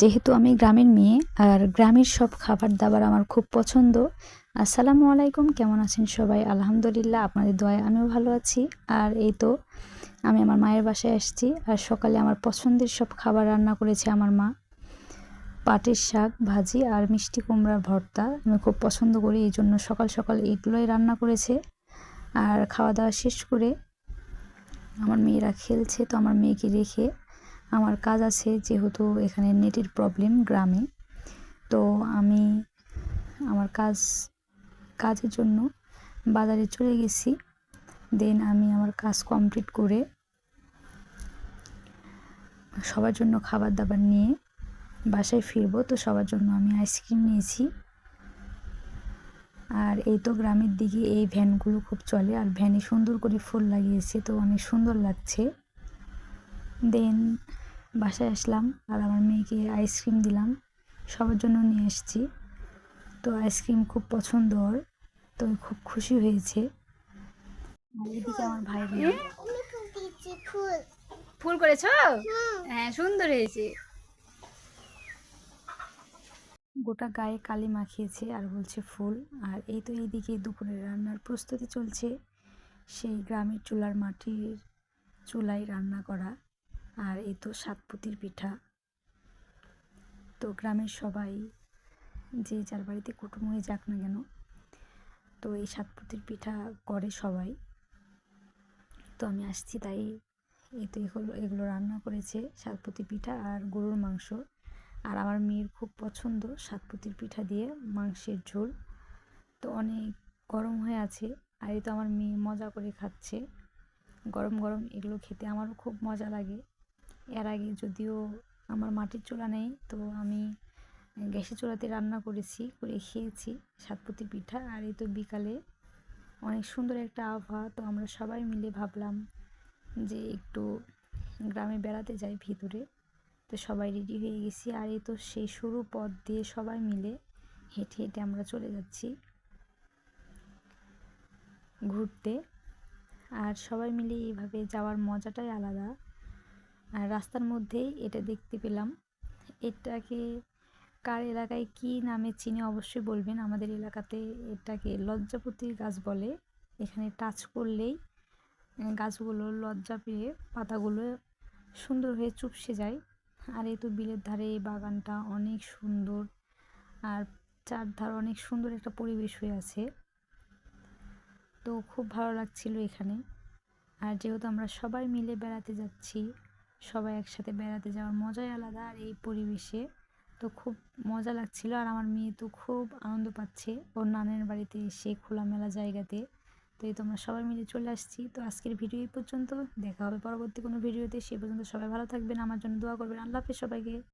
যেহেতু আমি গ্রামের মেয়ে আর গ্রামের সব খাবার দাবার আমার খুব পছন্দ, আসসালামু আলাইকুম, কেমন আছেন সবাই? আলহামদুলিল্লাহ, আপনাদের দোয়ায় আমিও ভালো আছি। আর এই তো আমি আমার মায়ের বাসায় আসছি আর সকালে আমার পছন্দের সব খাবার রান্না করেছে আমার মা। পাটের শাক, ভাজি আর মিষ্টি কুমড়ার ভর্তা আমি খুব পছন্দ করি, এই জন্য সকাল সকাল এগুলোই রান্না করেছে। আর খাওয়া দাওয়া শেষ করে আমার মেয়েরা খেলছে, তো আমার মেয়েকে রেখে আমার কাজ আছে যেহেতু এখানে নেটের প্রবলেম গ্রামে। তো আমি আমার কাজ, কাজের জন্য বাজারে চলে গেছি। দেন আমি আমার কাজ কমপ্লিট করে সবার জন্য খাবার দাবার নিয়ে বাসায় ফিরবো। তো সবার জন্য আমি আইসক্রিম নিয়েছি। আর এই তো গ্রামের দিকে এই ভ্যানগুলো খুব চলে। আর ভ্যানে সুন্দর করে ফুল লাগিয়েছে, তো অনেক সুন্দর লাগছে। দেন বাসায় আসলাম আর আমার মেয়েকে আইসক্রিম দিলাম। সবার জন্য নিয়ে এসেছি। তো আইসক্রিম খুব পছন্দ ওর তো খুব খুশি হয়েছে। এদিকে আমার ভাই বোন। ফুল করেছ? হ্যাঁ সুন্দর হয়েছে। গোটা গায়ে কালি মাখিয়েছে আর বলছে ফুল। আর এই তো এইদিকে দুপুরে রান্নার প্রস্তুতি চলছে। সেই গ্রামের চুলার মাটির চুলায় রান্না করা। আর এই তো সাতপুতির পিঠা। তো গ্রামের সবাই যে যার বাড়িতে কুটুম হয়ে যাক না কেন, তো এই সাতপুতির পিঠা করে সবাই। তো আমি আসছি তাই এই তো এগুলো এগুলো রান্না করেছে সাতপুতি পিঠা আর গরুর মাংস। আর আমার মেয়ের খুব পছন্দ সাতপুতির পিঠা দিয়ে মাংসের ঝোল। তো অনেক গরম হয়ে আছে আর এই তো আমার মেয়ে মজা করে খাচ্ছে। গরম গরম এগুলো খেতে আমারও খুব মজা লাগে। এর আগে যদিও আমার মাটির চুলা নেই, তো আমি গ্যাসের চুলাতে রান্না করেছি, করে খেয়েছি সাতপুতি পিঠা। আর এই তো বিকালে অনেক সুন্দর একটা আবহাওয়া, তো আমরা সবাই মিলে ভাবলাম যে একটু গ্রামে বেড়াতে যাই ভিতরে। তো সবাই রেডি হয়ে গেছি, আর এই তো সেই সরু পথ দিয়ে সবাই মিলে হেঁটে হেঁটে আমরা চলে যাচ্ছি ঘুরতে। আর সবাই মিলে এইভাবে যাওয়ার মজাটাই আলাদা। আর রাস্তার মধ্যেই এটা দেখতে পেলাম। এটাকে কার এলাকায় কি নামে চিনে অবশ্যই বলবেন। আমাদের এলাকাতে এটাকে লজ্জাপতির গাছ বলে। এখানে টাচ করলেই গাছগুলো লজ্জা পেয়ে পাতাগুলো সুন্দর হয়ে চুপসে যায়। আর এই তো বিলের ধারে এই বাগানটা অনেক সুন্দর। আর চারধার অনেক সুন্দর একটা পরিবেশ হয়ে আছে। তো খুব ভালো লাগছিল এখানে। আর যেহেতু আমরা সবাই মিলে বেড়াতে যাচ্ছি সবাই একসাথে বেড়াতে যাওয়ার মজাই আলাদা আর এই পরিবেশে তো খুব মজা লাগছিল আর আমার মেয়ে তো খুব আনন্দ পাচ্ছে ওর নানের বাড়িতে এসে খোলামেলা জায়গাতে। তো এই তোমরা সবাই মিলে চলে আসছি। তো আজকের ভিডিও এই পর্যন্ত। দেখা হবে পরবর্তী কোনো ভিডিওতে। সে পর্যন্ত সবাই ভালো থাকবেন। আমার জন্য দোয়া করবেন। আল্লাহ হাফেজ সবাইকে।